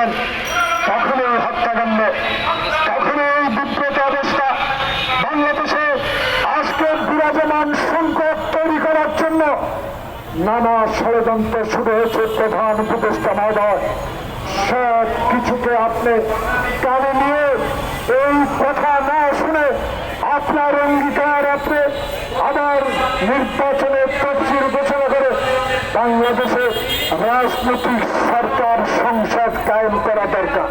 করেন, কখনোই হত্যাকাণ্ড, কখনোই বিব্রত অবস্থা। বাংলাদেশে আজকে বিরাজমান সংকট তৈরি করার জন্য নানা ষড়যন্ত্র শুরু হয়েছে প্রধান উপদেষ্টা মহোদয়। সব কিছুকে আপনি কানে নিয়ে এই কথা না শুনে আপনার অঙ্গীকার আপনি আবার নির্বাচনের তফসিল ঘোষণা রাজনৈতিক সরকার, সংসদ কায়েম করা দরকার।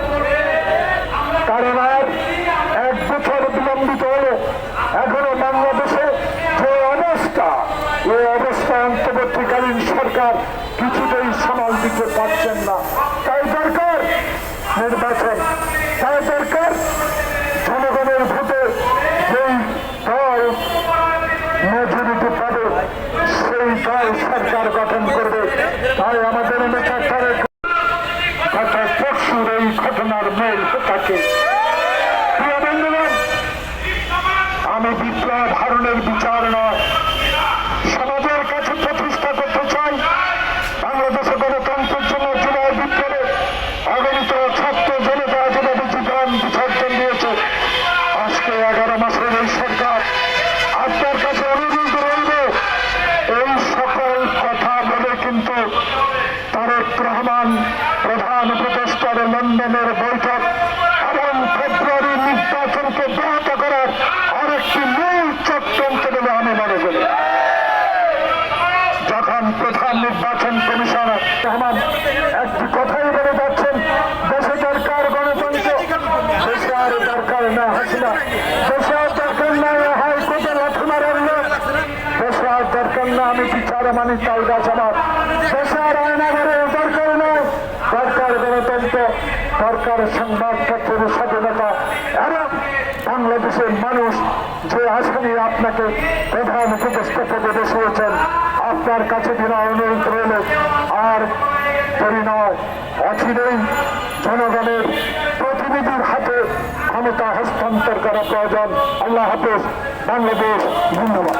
কারণ আর এক বছর বিলম্বিত হলে, এখনও বাংলাদেশে যে অবস্থা এ অবস্থা অন্তর্বর্তীকালীন সরকার কিছুতেই সামাল দিতে পারছেন না। তাই দরকার নির্বাচন, তাই তাই আমাদের নেতা তারেক গত পরশুর এই ঘটনার মেল থাকে আমি বিপ্লব হারণের বিচার নয় রহমান, প্রধান উপদেষ্টার লন্ডনের বৈঠক এবং ফেব্রুয়ারি নির্বাচনকে ব্যাহত করার আরেকটি মূল চক্রান্ত বলে আমি মনে করি। যখন প্রধান নির্বাচন কমিশনার রহমান একটি কথাই বলে যাচ্ছেন, দেশে দরকার গণতন্ত্র দরকার না হাসিনা আমি বিচারে মানি চাই গাছ আমার দেশে আর নয় দরকার গণতন্ত্র দরকার সংবাদপত্রের স্বাধীনতা এবং বাংলাদেশের মানুষ যে আসামি আপনাকে প্রধান উপদেষ্টা পদে বসিয়েছেন, আপনার কাছে বিনা অনুরোধ রইল আর দেরি নয়। অচিরেই জনগণের প্রতিনিধির হাতে ক্ষমতা হস্তান্তর করা প্রয়োজন। আল্লাহ হাফেজ। বাংলাদেশ ধন্যবাদ